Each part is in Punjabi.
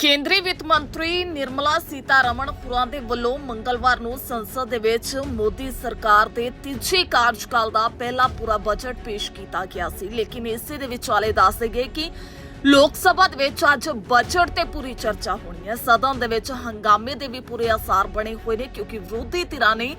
ਕੇਂਦਰੀ ਵਿੱਤ ਮੰਤਰੀ ਨਿਰਮਲਾ ਸੀਤਾਰਮਣ ਹੁਰਾਂ ਦੇ ਵੱਲੋਂ ਮੰਗਲਵਾਰ ਨੂੰ ਸੰਸਦ ਦੇ ਵਿੱਚ ਮੋਦੀ ਸਰਕਾਰ ਦੇ ਤੀਜੇ ਕਾਰਜਕਾਲ ਦਾ ਪਹਿਲਾ ਪੂਰਾ ਬਜਟ ਪੇਸ਼ ਕੀਤਾ ਗਿਆ ਸੀ। ਲੇਕਿਨ ਇਸੇ ਦੇ ਵਿਚਾਲੇ ਦੱਸਦੇ ਗਏ ਕਿ ਲੋਕ ਸਭਾ ਦੇ ਵਿੱਚ ਅੱਜ ਬਜਟ ਤੇ ਪੂਰੀ ਚਰਚਾ ਹੋਣੀ ਹੈ। ਸਦਨ ਦੇ ਵਿੱਚ ਹੰਗਾਮੇ ਦੇ ਵੀ ਪੂਰੇ ਅਸਾਰ ਬਣੇ ਹੋਏ ਨੇ ਕਿਉਂਕਿ ਵਿਰੋਧੀ ਧਿਰਾਂ ਨੇ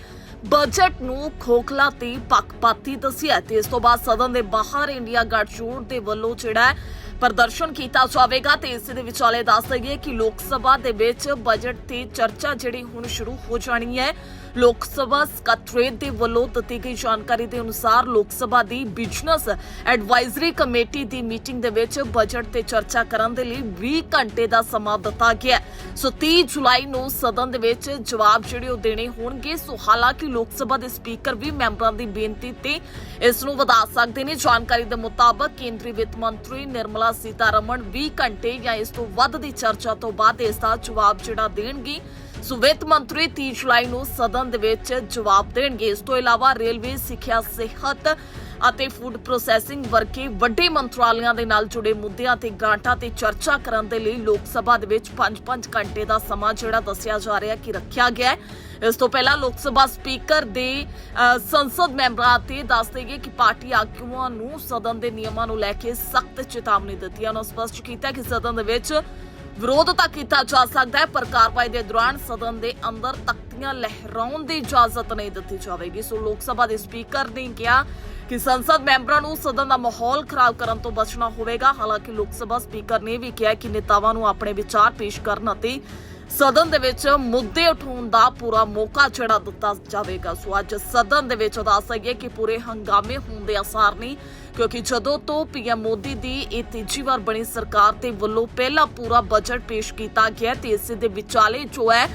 ਬਜਟ ਨੂੰ ਖੋਖਲਾ ਤੇ ਪੱਖਪਾਤੀ ਦੱਸਿਆ ਤੇ ਇਸ ਤੋਂ ਬਾਅਦ ਸਦਨ ਦੇ ਬਾਹਰ ਇੰਡੀਆ ਗੱਠਜੋੜ ਦੇ ਵੱਲੋਂ ਜਿਹੜਾ ਪ੍ਰਦਰਸ਼ਨ ਕੀਤਾ ਜਾਵੇਗਾ ਤੇ ਇਸ ਦੇ ਵਿਚਾਲੇ ਦੱਸ ਦਈਏ ਕਿ ਲੋਕ ਸਭਾ ਦੇ ਵਿੱਚ ਬਜਟ ਤੇ ਚਰਚਾ ਜਿਹੜੀ ਹੁਣ ਸ਼ੁਰੂ ਹੋ ਜਾਣੀ ਹੈ। ਲੋਕ ਸਭਾ ਸਕੱਤਰੇਤ ਦੇ ਵੱਲੋਂ ਦਿੱਤੀ ਗਈ ਜਾਣਕਾਰੀ ਦੇ ਅਨੁਸਾਰ ਲੋਕ ਸਭਾ ਦੀ ਬਿਜ਼ਨਸ ਐਡਵਾਈਜ਼ਰੀ ਕਮੇਟੀ ਦੀ ਮੀਟਿੰਗ ਦੇ ਵਿੱਚ ਬਜਟ ਤੇ ਚਰਚਾ ਕਰਨ ਦੇ ਲਈ 20 ਘੰਟੇ ਦਾ ਸਮਾਂ ਦਿੱਤਾ ਗਿਆ ਸੋ 30 ਜੁਲਾਈ ਨੂੰ ਸਦਨ ਦੇ ਵਿੱਚ ਜਵਾਬ ਜਿਹੜੇ ਉਹ ਦੇਣੇ ਹੋਣਗੇ। ਸੋ ਹਾਲਾਂਕਿ ਲੋਕ ਸਭਾ ਦੇ ਸਪੀਕਰ ਵੀ ਮੈਂਬਰਾਂ ਦੀ ਬੇਨਤੀ ਤੇ ਇਸ ਨੂੰ ਵਧਾ ਸਕਦੇ ਨੇ। ਜਾਣਕਾਰੀ ਦੇ ਮੁਤਾਬਕ ਕੇਂਦਰੀ ਵਿੱਤ ਮੰਤਰੀ ਨਿਰਮਲਾ ਸੀਤਾਰਮਣ 20 ਘੰਟੇ ਜਾਂ ਇਸ ਤੋਂ ਵੱਧ ਦੀ ਚਰਚਾ ਤੋਂ ਬਾਅਦ ਇਸ ਦਾ ਜਵਾਬ ਜਿਹੜਾ ਦੇਣਗੇ। ਸੋ ਵਿੱਤ ਮੰਤਰੀ 30 ਜੁਲਾਈ ਨੂੰ ਸਦਨ ਦੇ ਵਿੱਚ ਜਵਾਬ ਦੇਣਗੇ। ਇਸ ਤੋਂ ਇਲਾਵਾ ਰੇਲਵੇ, ਸਿੱਖਿਆ, ਸਿਹਤ ਅਤੇ ਫੂਡ ਪ੍ਰੋਸੈਸਿੰਗ ਵਰਗੇ ਵੱਡੇ ਮੰਤਰਾਲਿਆਂ ਦੇ ਨਾਲ ਜੁੜੇ ਮੁੱਦਿਆਂ ਤੇ ਗਾਂਟਾਂ ਤੇ ਚਰਚਾ ਕਰਨ ਦੇ ਲਈ ਲੋਕ ਸਭਾ ਦੇ ਵਿੱਚ 5-5 ਘੰਟੇ ਦਾ ਸਮਾਂ ਜਿਹੜਾ ਦੱਸਿਆ ਜਾ ਰਿਹਾ ਕਿ ਰੱਖਿਆ ਗਿਆ ਹੈ। ਇਸ ਤੋਂ ਪਹਿਲਾਂ ਲੋਕ ਸਭਾ ਸਪੀਕਰ ਦੇ ਸੰਸਦ ਮੈਂਬਰਾਂ ਤੇ ਦੱਸ ਦੇਈਏ ਕਿ ਪਾਰਟੀ ਆਗੂਆਂ ਨੂੰ ਸਦਨ ਦੇ ਨਿਯਮਾਂ ਨੂੰ ਲੈ ਕੇ ਸਖਤ ਚੇਤਾਵਨੀ ਦਿੱਤੀ ਹੈ। ਉਹਨਾਂ ਸਪਸ਼ਟ ਕੀਤਾ ਕਿ ਸਦਨ ਦੇ ਵਿੱਚ ਵਿਰੋਧ ਤਾਂ ਕੀਤਾ ਜਾ ਸਕਦਾ ਹੈ, ਪਰ ਕਾਰਵਾਈ ਦੇ ਦੌਰਾਨ ਸਦਨ ਦੇ ਅੰਦਰ ਤਖਤੀਆਂ ਲਹਿਰਾਉਣ ਦੀ ਇਜਾਜ਼ਤ ਨਹੀਂ ਦਿੱਤੀ ਜਾਵੇਗੀ। ਸੋ ਲੋਕ ਸਭਾ ਦੇ ਸਪੀਕਰ ਨੇ ਕਿਹਾ ਕਿ ਸੰਸਦ ਮੈਂਬਰਾਂ ਨੂੰ ਸਦਨ ਦਾ ਮਾਹੌਲ ਖਰਾਬ ਕਰਨ ਤੋਂ ਬਚਣਾ ਹੋਵੇਗਾ। ਹਾਲਾਂਕਿ ਲੋਕ ਸਭਾ ਸਪੀਕਰ ਨੇ ਵੀ ਕਿਹਾ ਕਿ ਨੇਤਾਵਾਂ ਨੂੰ ਆਪਣੇ ਵਿਚਾਰ ਪੇਸ਼ ਕਰਨ ਅਤੇ ਸਦਨ ਦੇ ਵਿੱਚ ਮੁੱਦੇ ਉਠਾਉਣ ਦਾ ਪੂਰਾ ਮੌਕਾ ਜਿਹੜਾ ਦਿੱਤਾ ਜਾਵੇਗਾ। ਸੋ ਅੱਜ ਸਦਨ ਦੇ ਵਿੱਚ ਦੱਸ ਦਈਏ ਕਿ ਪੂਰੇ ਹੰਗਾਮੇ ਹੋਣ ਦੇ ਅਸਾਰ ਨਹੀਂ, ਕਿਉਂਕਿ ਜਦੋਂ ਤੋਂ ਪੀਐਮ ਮੋਦੀ ਦੀ ਇਹ ਤੀਜੀ ਵਾਰ ਬਣੀ ਸਰਕਾਰ ਦੇ ਵੱਲੋਂ ਪਹਿਲਾ ਪੂਰਾ ਬਜਟ ਪੇਸ਼ ਕੀਤਾ ਗਿਆ ਤੇ ਇਸ ਦੇ ਵਿਚਾਲੇ ਜੋ ਹੈ,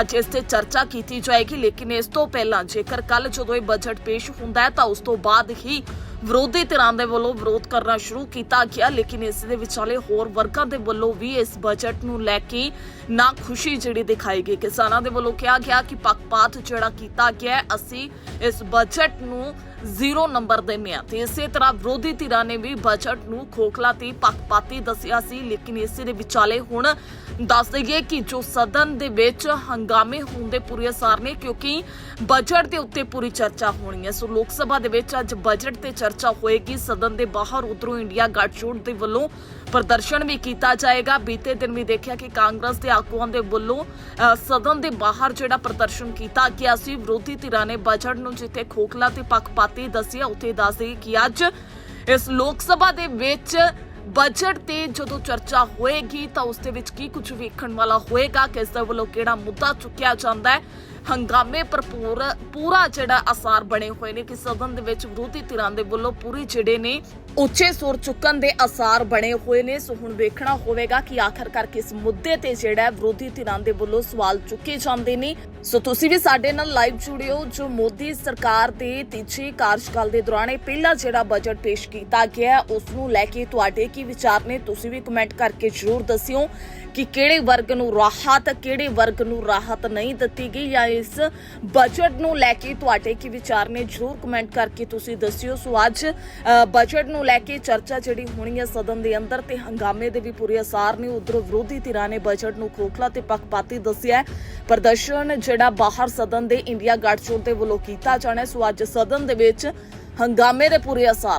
ਅੱਜ ਇਸ ਤੇ ਚਰਚਾ ਕੀਤੀ ਜਾਏਗੀ। ਲੇਕਿਨ ਇਸ ਤੋਂ ਪਹਿਲਾਂ ਜੇਕਰ ਕੱਲ ਜਦੋਂ ਇਹ ਬਜਟ ਪੇਸ਼ ਹੁੰਦਾ ਹੈ ਤਾਂ ਉਸ ਤੋਂ ਬਾਅਦ ਹੀ ਵਿਰੋਧੀ ਧਿਰਾਂ ਦੇ ਵੱਲੋਂ ਵਿਰੋਧ ਕਰਨਾ ਸ਼ੁਰੂ ਕੀਤਾ ਗਿਆ, ਲੇਕਿਨ ਇਸ ਦੇ ਵਿਚਾਲੇ ਹੋਰ ਵਰਗਾਂ ਦੇ ਵੱਲੋਂ ਵੀ ਇਸ ਬਜਟ ਨੂੰ ਲੈ ਕੇ ਨਾ ਖੁਸ਼ੀ ਜਿਹੜੀ ਦਿਖਾਈ ਗਈ। ਕਿਸਾਨਾਂ ਦੇ ਵੱਲੋਂ ਕਿਹਾ ਗਿਆ ਕਿ ਪੱਖਪਾਤ ਜਿਹੜਾ ਕੀਤਾ ਗਿਆ ਅਸੀਂ ਇਸ ਬਜਟ ਨੂੰ ਜ਼ੀਰੋ ਨੰਬਰ ਦਿੰਦੇ ਹਾਂ ਤੇ ਇਸੇ ਤਰ੍ਹਾਂ ਵਿਰੋਧੀ ਧਿਰਾਂ ਨੇ ਵੀ ਬਜਟ ਨੂੰ ਖੋਖਲਾ ਤੇ ਪੱਖਪਾਤੀ ਦੱਸਿਆ ਸੀ, ਲੇਕਿਨ ਇਸੇ ਦੇ ਵਿਚਾਲੇ ਹੁਣ ਦੱਸ ਦਈਏ ਕਿ ਜੋ ਸਦਨ ਦੇ ਵਿੱਚ ਹੰਗਾਮੇ ਹੋਣ ਦੇ ਪੂਰੇ ਅਸਾਰ ਨੇ, ਕਿਉਂਕਿ ਬਜਟ ਦੇ ਉੱਤੇ ਪੂਰੀ ਚਰਚਾ ਹੋਣੀ ਹੈ। ਸੋ ਲੋਕ ਸਭਾ ਦੇ ਵਿੱਚ ਅੱਜ ਬਜਟ ਤੇ ਚਰਚਾ ਹੋਏਗੀ। ਸਦਨ ਦੇ ਬਾਹਰ ਉਧਰੋਂ ਇੰਡੀਆ ਗੱਠਜੋੜ ਦੇ ਵੱਲੋਂ ਪ੍ਰਦਰਸ਼ਨ ਵੀ ਕੀਤਾ ਜਾਏਗਾ। ਬੀਤੇ ਦਿਨ ਵੀ ਦੇਖਿਆ ਕਿ ਕਾਂਗਰਸ ਦੇ ਆਗੂਆਂ ਦੇ ਵੱਲੋਂ ਸਦਨ ਦੇ ਬਾਹਰ ਜਿਹੜਾ ਪ੍ਰਦਰਸ਼ਨ ਕੀਤਾ ਗਿਆ ਸੀ, ਵਿਰੋਧੀ ਧਿਰਾਂ ਨੇ ਬਜਟ ਨੂੰ ਜਿੱਥੇ ਖੋਖਲਾ ਤੇ ਪੱਖਪਾਤੀ ਦੱਸੀ ਉੱਥੇ ਦੱਸਦੇ ਕਿ ਅੱਜ ਇਸ ਲੋਕ ਸਭਾ ਦੇ ਵਿੱਚ ਬਜਟ ਤੇ ਜਦੋਂ ਚਰਚਾ ਹੋਏਗੀ ਤਾਂ ਉਸ ਦੇ ਵਿੱਚ ਕੀ ਕੁਝ ਵੇਖਣ ਵਾਲਾ ਹੋਏਗਾ, ਕਿਸ ਦੇ ਵੱਲੋਂ ਕਿਹੜਾ ਮੁੱਦਾ ਚੁੱਕਿਆ ਜਾਂਦਾ ਹੈ। ਹੰਗਾਮੇ ਭਰਪੂਰ ਪੂਰਾ ਜਿਹੜਾ ਅਸਾਰ ਬਣੇ ਹੋਏ ਨੇ ਕਿ ਸਦਨ ਦੇ ਵਿੱਚ ਵਿਰੋਧੀ ਧਿਰਾਂ ਦੇ ਵੱਲੋਂ ਪੂਰੀ ਜਿਹੜੇ ਨੇ ਉੱਚੇ ਸੁਰ ਚੁੱਕਣ ਦੇ ਅਸਾਰ ਬਣੇ ਹੋਏ ਨੇ। ਸੋ ਹੁਣ ਵੇਖਣਾ ਹੋਵੇਗਾ ਕਿ ਆਖਰਕਾਰ ਕਿਸ ਮੁੱਦੇ ਤੇ ਜਿਹੜਾ ਵਿਰੋਧੀ ਧਿਰਾਂ ਦੇ ਵੱਲੋਂ ਸਵਾਲ ਚੁੱਕੇ ਜਾਂਦੇ ਨੇ। ਸੋ ਤੁਸੀਂ ਵੀ ਸਾਡੇ ਨਾਲ ਲਾਈਵ ਜੁੜਿਓ ਜੋ ਮੋਦੀ ਸਰਕਾਰ ਦੇ ਤੀਜੇ ਕਾਰਜਕਾਲ ਦੇ ਦੌਰਾਨ ਇਹ ਪਹਿਲਾ ਜਿਹੜਾ ਬਜਟ ਪੇਸ਼ ਕੀਤਾ ਗਿਆ ਹੈ, ਉਸ ਨੂੰ ਲੈ ਕੇ ਤੁਹਾਡੇ ਕੀ ਵਿਚਾਰ ਨੇ? ਤੁਸੀਂ ਵੀ ਕਮੈਂਟ ਕਰਕੇ ਜਰੂਰ ਦੱਸਿਓ ਕਿ ਕਿਹੜੇ ਵਰਗ ਨੂੰ ਰਾਹਤ ਕਿਹੜੇ ਵਰਗ ਨੂੰ ਰਾਹਤ ਨਹੀਂ ਦਿੱਤੀ ਗਈ ਜਾਂ ਇਸ ਬਜਟ ਨੂੰ ਲੈ ਕੇ ਤੁਹਾਡੇ ਕੀ ਵਿਚਾਰ ਨੇ? ਜਰੂਰ ਕਮੈਂਟ ਕਰਕੇ ਤੁਸੀਂ ਦੱਸਿਓ। ਸੋ ਅੱਜ ਬਜਟ ਨੂੰ ਲੈ ਕੇ ਚਰਚਾ ਜਿਹੜੀ ਹੋਣੀ ਹੈ ਸਦਨ ਦੇ ਅੰਦਰ ਤੇ ਹੰਗਾਮੇ ਦੇ ਵੀ ਪੂਰੇ ਅਸਾਰ ਨੇ। ਉਧਰ ਵਿਰੋਧੀ ਧਿਰਾਂ ਨੇ ਬਜਟ ਨੂੰ ਖੋਖਲਾ ਤੇ ਪੱਖਪਾਤੀ ਦੱਸਿਆ ਪ੍ਰਦਰਸ਼ਨ ਜਿਹੜਾ ਬਾਹਰ ਸਦਨ ਦੇ ਇੰਡੀਆ ਗੱਠਜੋੜ ਦੇ ਵੱਲੋਂ ਕੀਤਾ ਜਾਣਾ ਸੋ ਅੱਜ ਸਦਨ ਦੇ ਵਿੱਚ ਹੰਗਾਮੇ ਦੇ ਪੂਰੇ ਅਸਾਰ